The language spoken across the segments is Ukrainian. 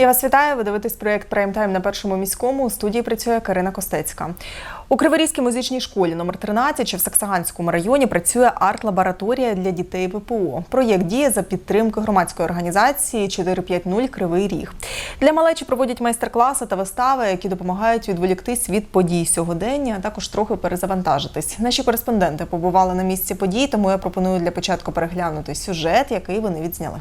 Я вас вітаю. Ви дивитесь проєкт Прайм-тайм на першому міському. У студії працює Карина Костецька. У Криворізькій музичній школі номер 13 чи в Саксаганському районі працює арт-лабораторія для дітей ВПО. Проєкт діє за підтримки громадської організації 450 Кривий Ріг. Для малечі проводять майстер-класи та вистави, які допомагають відволіктись від подій сьогодення, а також трохи перезавантажитись. Наші кореспонденти побували на місці подій, тому я пропоную для початку переглянути сюжет, який вони відзняли.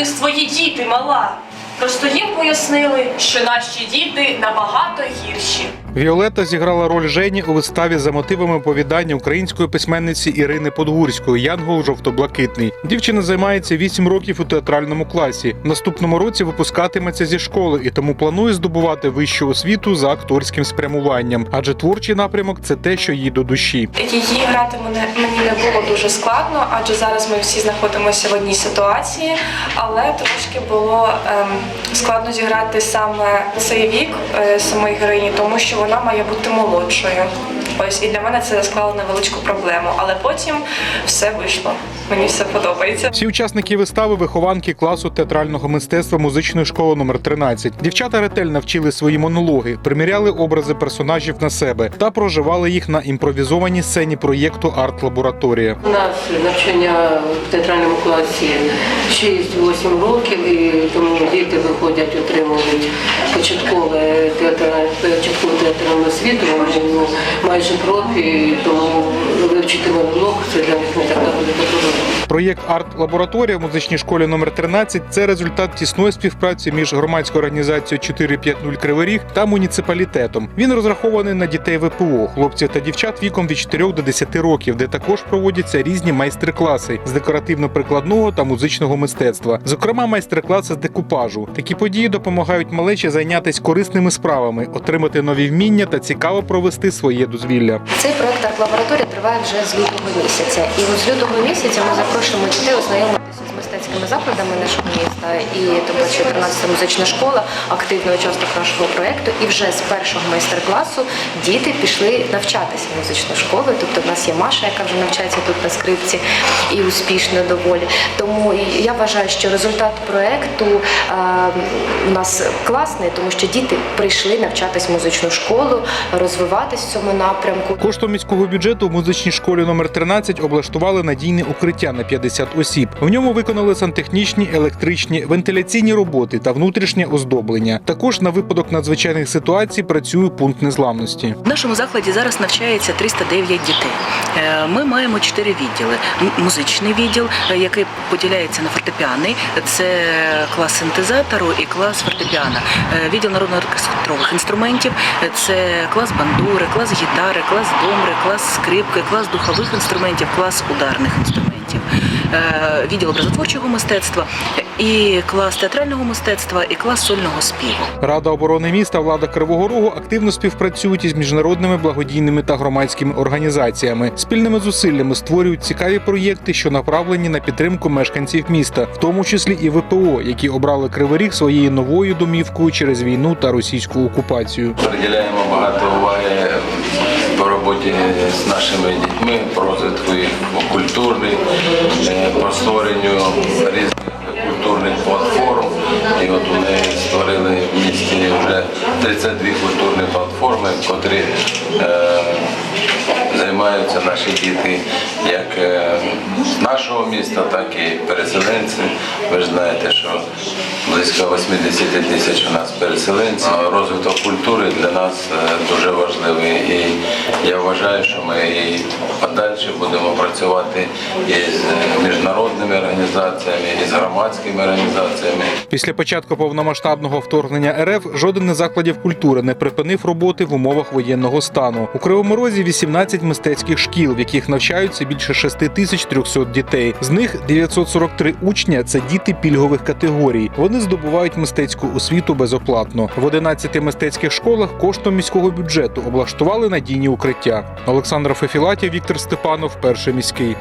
Та є свої діти, мала. Просто їм пояснили, що наші діти набагато гірші. Віолетта зіграла роль Жені у виставі за мотивами оповідання української письменниці Ірини Подгурської Янгол жовто-блакитний. Дівчина займається 8 років у театральному класі. Наступному році випускатиметься зі школи і тому планує здобувати вищу освіту за акторським спрямуванням. Адже творчий напрямок це те, що їй до душі. Її грати мене мені не було дуже складно, адже зараз ми всі знаходимося в одній ситуації, але трошки було ем, складно зіграти саме цей вік е, самої героїні, тому що вона має бути молодшою. Ось і для мене це склало невеличку проблему, але потім все вийшло. Мені все подобається. Всі учасники вистави вихованки класу театрального мистецтва музичної школи номер 13 Дівчата ретельно вчили свої монологи, приміряли образи персонажів на себе та проживали їх на імпровізованій сцені проєкту Арт-лабораторія. У нас навчання в театральному класі 6-8 років, і тому діти виходять, отримують початкове театральне початкову театральну освіту, вони майже профі, тому вивчити монолог це для них не така буде трудно. Проєкт Арт-лабораторія в музичній школі номер 13 це результат тісної співпраці між громадською організацією 450 Кривий Ріг та муніципалітетом. Він розрахований на дітей ВПО, хлопців та дівчат віком від 4 до 10 років, де також проводяться різні майстер-класи з декоративно-прикладного та музичного мистецтва, зокрема майстер-класи з декупажу. Такі події допомагають малечі зайнятися корисними справами, отримати нові вміння та цікаво провести своє дозвілля. Цей проект арт-лабораторія триває вже з лютого місяця. І з лютого місяця ми запрошуємо дітей ознайомитися мистецькими закладами нашого міста. І тому що 13 музична школа активний учасник нашого проекту. І вже з першого майстер-класу діти пішли навчатися в музичну школу. Тобто в нас є Маша, яка вже навчається тут на скрипці і успішно доволі. Тому я вважаю, що результат проекту е, у нас класний, тому що діти прийшли навчатись в музичну школу, розвиватись в цьому напрямку. Коштом міського бюджету в музичній школі номер 13 облаштували надійне укриття на 50 осіб. В ньому виконали сантехнічні, електричні, вентиляційні роботи та внутрішнє оздоблення. Також на випадок надзвичайних ситуацій працює пункт незламності. В нашому закладі зараз навчається 309 дітей. Е, Ми маємо чотири відділи: музичний відділ, е, який поділяється на фортепіаний, це клас синтезатору і клас фортепіано. Е, Відділ народно-оркестрових інструментів, це клас бандури, клас гітари, клас домри, клас скрипки, клас духових інструментів, клас ударних інструментів. Відділ образотворчого мистецтва і клас театрального мистецтва, і клас сольного співу. Рада оборони міста, влада Кривого Рогу активно співпрацюють із міжнародними благодійними та громадськими організаціями. Спільними зусиллями створюють цікаві проєкти, що направлені на підтримку мешканців міста, в тому числі і ВПО, які обрали Кривий Ріг своєю новою домівкою через війну та російську окупацію. Приділяємо багато уваги по роботі з нашими дітьми, по розвитку їх культурних, е, по створенню різних культурних платформ. І от вони створили в місті вже 32 культурні платформи, котрі е, займаються наші діти як е, нашого міста, так і переселенці. Ви ж знаєте, що близько 80 тисяч у нас переселенців. Розвиток культури для нас е, дуже важливий. І я вважаю, що ми і подальше будемо працювати із міжнародними організаціями, і з громадськими організаціями. Після початку повномасштабного вторгнення РФ жоден із закладів культури не припинив роботи в умовах воєнного стану. У Кривому Розі 18 мистецьких шкіл, в яких навчаються більше 6300 дітей. З них 943 учня це діти пільгових категорій. Вони здобувають мистецьку освіту безоплатно. В 11 мистецьких школах коштом міського бюджету облаштували надійні укриття. Олександр Фефілатів, Віктор Степанов, перший міський.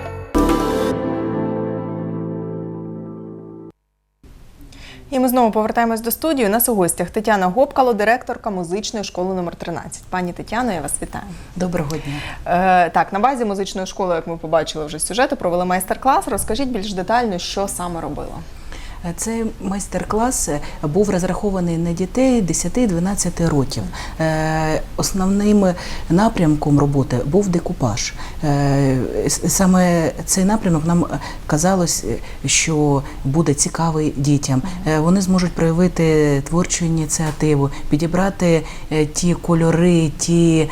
І І ми знову повертаємось до студії. У нас у гостях Тетяна Гопкало, директорка музичної школи номер 13. Пані Тетяно, я вас вітаю. Доброго дня. Е, так, на базі музичної школи, як ми побачили вже з сюжету, провели майстер-клас. Розкажіть більш детально, що саме робила. Цей майстер-клас був розрахований на дітей 10-12 років. Е, Основним напрямком роботи був декупаж. Е, Саме цей напрямок нам казалось, що буде цікавий дітям. Е, Вони зможуть проявити творчу ініціативу, підібрати е, ті кольори, ті.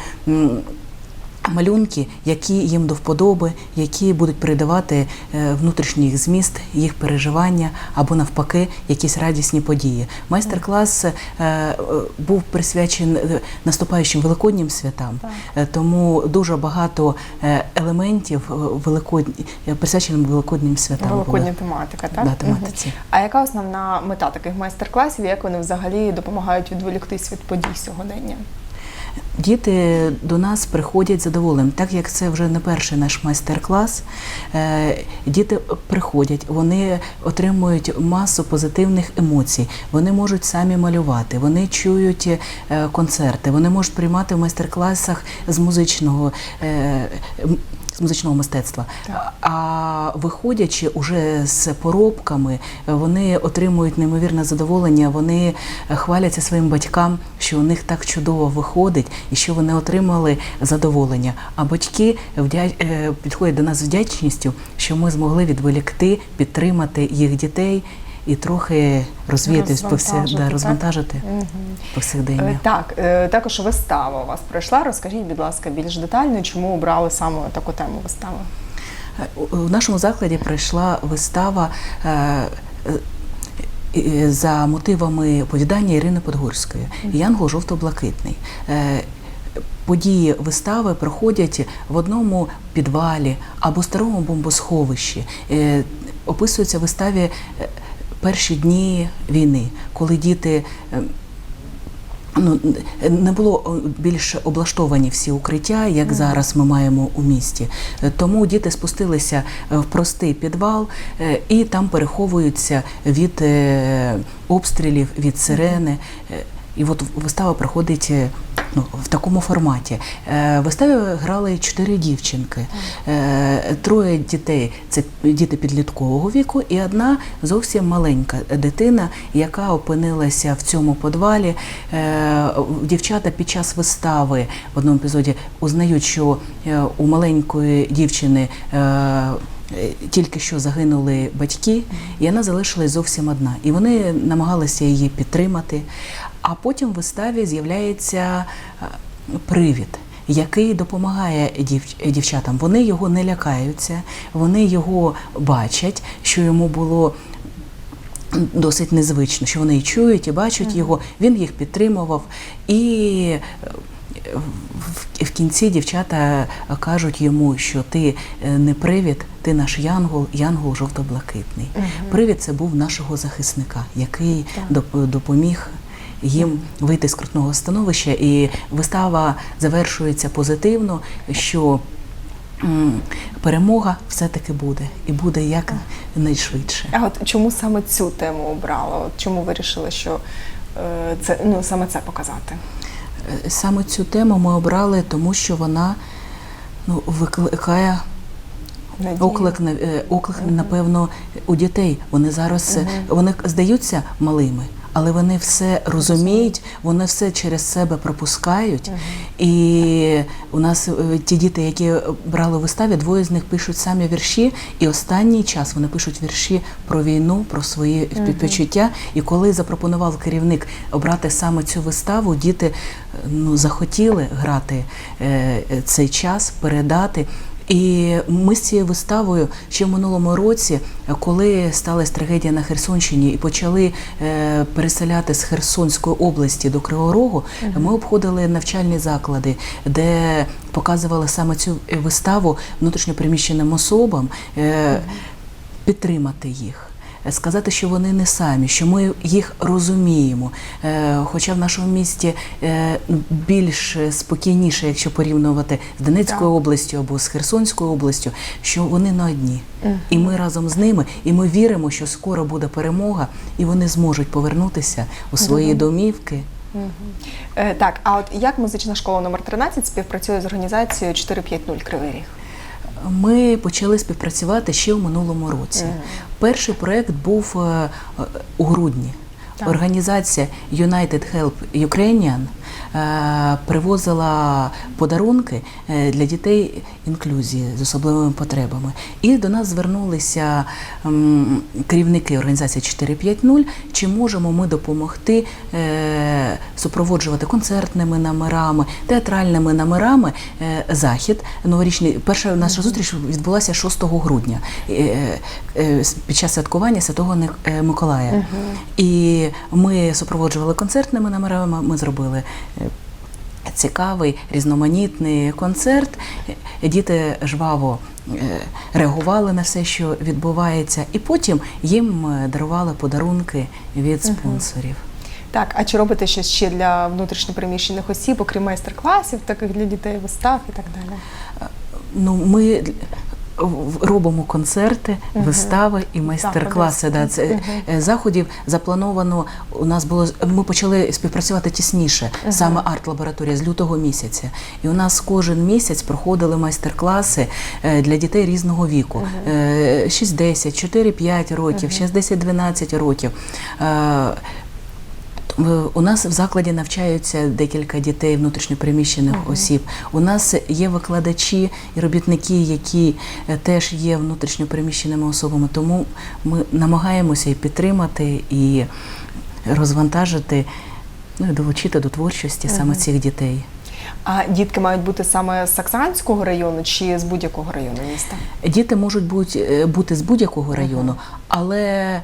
Малюнки, які їм до вподоби, які будуть передавати е, внутрішній їх зміст, їх переживання або навпаки якісь радісні події. Майстер-клас е, був присвячений е, наступаючим великоднім святам, тому дуже багато елементів великодні присвяченим великоднім святам. Великодня були. тематика, так? Да, тематиці. А яка основна мета таких майстер-класів? Як вони взагалі допомагають відволіктись від подій сьогодення? Діти до нас приходять задоволеним, так як це вже не перший наш майстер-клас. е, Діти приходять, вони отримують масу позитивних емоцій. Вони можуть самі малювати, вони чують е, концерти, вони можуть приймати в майстер-класах з музичного. З музичного мистецтва, а виходячи уже з поробками, вони отримують неймовірне задоволення. Вони хваляться своїм батькам, що у них так чудово виходить, і що вони отримали задоволення. А батьки вдя... е, підходять до нас з вдячністю, що ми змогли відволікти, підтримати їх дітей і трохи розвіятись по Розвантажити, да, так? розвантажити Мгм. повсякдення. Е, Так, е, також вистава у вас пройшла. Розкажіть, будь ласка, більш детально, чому обрали саме таку тему вистави? У у нашому закладі пройшла вистава е, е, е, за мотивами оповідання Ірини Подгорської Янгол жовто-блакитний. Е, Події вистави проходять в одному підвалі або старому бомбосховищі. Е, Описуються виставі е, перші дні війни, коли діти. е, Ну, не було е, більш облаштовані всі укриття, як зараз ми маємо у місті. Е, Тому діти спустилися е, в простий підвал і там переховуються від обстрілів, від сирени. І от вистава проходить е, ну, в такому форматі. Е, В виставі грали чотири дівчинки, Е, троє дітей це діти підліткового віку, і одна зовсім маленька дитина, яка опинилася в цьому подвалі. Е, Дівчата під час вистави в одному епізоді узнають, що е, у маленької дівчини. е, Тільки що загинули батьки, і вона залишилась зовсім одна. І вони намагалися її підтримати. А потім в виставі з'являється е, привід, який допомагає дів- дівчатам. Вони його не лякаються, вони його бачать, що йому було. Досить незвично, що вони і чують і бачать його. Він їх підтримував, і е, в, кінці дівчата кажуть йому, що ти е, не привід, ти наш янгол, янгол жовто-блакитний. Привід це був нашого захисника, який доп- допоміг їм вийти з крутного становища. І вистава завершується позитивно, що перемога все-таки буде, і буде як найшвидше. А от чому саме цю тему обрали? От чому вирішили, що е, це ну саме це показати? Е, Саме цю тему ми обрали, тому що вона ну, викликає Надію? оклик, на- е, оклик, напевно, у дітей. Вони зараз е, вони здаються малими, але вони все розуміють, вони все через себе пропускають. І у нас е, ті діти, які брали виставі, двоє з них пишуть самі вірші, і останній час вони пишуть вірші про війну, про свої підпочуття. І коли запропонував керівник обрати саме цю виставу, діти е, ну, захотіли грати е, е, цей час, передати. І ми з цією виставою ще в минулому році, коли сталася трагедія на Херсонщині і почали е, переселяти з Херсонської області до Кривого Рогу, ми обходили навчальні заклади, де показували саме цю виставу внутрішньопереміщеним особам, е, підтримати їх. Сказати, що вони не самі, що ми їх розуміємо. Е, Хоча в нашому місті е, більш спокійніше, якщо порівнювати з Донецькою областю або з Херсонською областю, що вони на одні. І ми разом з ними, і ми віримо, що скоро буде перемога, і вони зможуть повернутися у свої домівки. Е, Так, а от як музична школа номер 13 співпрацює з організацією 450 Кривий Ріг? Ми почали співпрацювати ще в минулому році. Перший проект був е, е, у грудні. Так. Організація United Help Ukrainian е, привозила подарунки е, для дітей інклюзії з особливими потребами. І до нас звернулися керівники організації 450, чи можемо ми допомогти е, супроводжувати концертними номерами, театральними номерами е, захід новорічний. Перша наша зустріч відбулася 6 грудня е, е, під час святкування Святого е, Миколая. І ми супроводжували концертними номерами. Ми зробили. Е, Цікавий різноманітний концерт. Діти жваво е, реагували на все, що відбувається, і потім їм е, дарували подарунки від спонсорів. Так, а чи робите щось ще для внутрішньопереміщених осіб, окрім майстер-класів, таких для дітей, вистав і так далі? Ну, ми робимо концерти, вистави і майстер-класи. Да, це е, заходів заплановано. У нас було ми почали співпрацювати тісніше, саме арт-лабораторія з лютого місяця. І у нас кожен місяць проходили майстер-класи е, для дітей різного віку: Е, 6-10, 4-5 років, 6-10-12 років. Е, У нас в закладі навчаються декілька дітей внутрішньопереміщених осіб. У нас є викладачі і робітники, які е, теж є внутрішньопереміщеними особами. Тому ми намагаємося і підтримати, і розвантажити, ну і долучити до творчості саме цих дітей. А дітки мають бути саме з Саксаганського району чи з будь-якого району міста? Діти можуть бути, е, бути з будь-якого району, але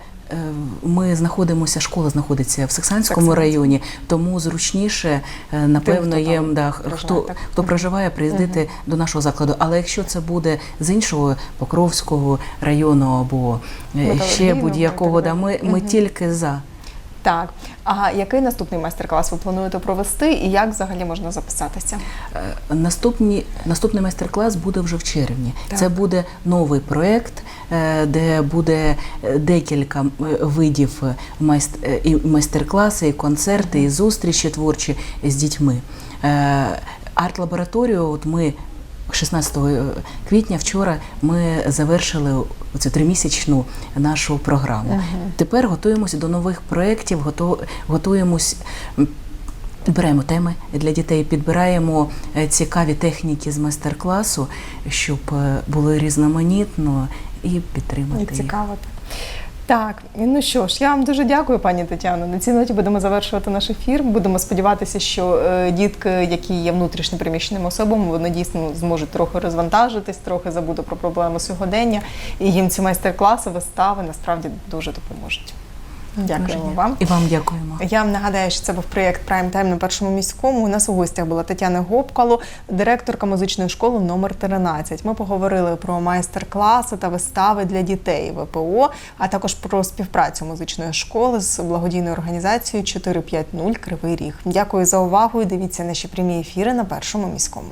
ми знаходимося, школа знаходиться в Саксанському Саксанському. районі, тому зручніше, напевно, напевно, хто є да, проживає, хто, так? хто проживає, приїздити до нашого закладу. Але якщо це буде з іншого Покровського району або е, ще будь-якого, да, ми, ми угу. тільки за. Так. А який наступний майстер-клас ви плануєте провести і як взагалі можна записатися? Е, Наступні, наступний майстер-клас буде вже в червні. Так. Це буде новий проєкт, е, де буде е, декілька видів майстер-класи, і концерти, і зустрічі творчі з дітьми. Арт-лабораторію, от ми 16 квітня вчора ми завершили цю тримісячну нашу програму. Тепер готуємося до нових проєктів, готу- готуємось. Беремо теми для дітей, підбираємо е, цікаві техніки з майстер-класу, щоб е, було різноманітно і підтримати І їх. Так, ну що ж, я вам дуже дякую, пані Тетяно. На цій ноті будемо завершувати наш ефір. Будемо сподіватися, що е, дітки, які є внутрішньо приміщеними особами, вони дійсно зможуть трохи розвантажитись, трохи забути про проблеми сьогодення. І їм ці майстер-класи, вистави насправді дуже допоможуть. Дякуємо вам. І вам дякуємо. Я вам нагадаю, що це був проєкт Прайм Тайм на першому міському. У нас у гостях була Тетяна Гопкало, директорка музичної школи номер 13. Ми поговорили про майстер-класи та вистави для дітей ВПО, а також про співпрацю музичної школи з благодійною організацією 450 Кривий Ріг. Дякую за увагу і дивіться наші прямі ефіри на першому міському.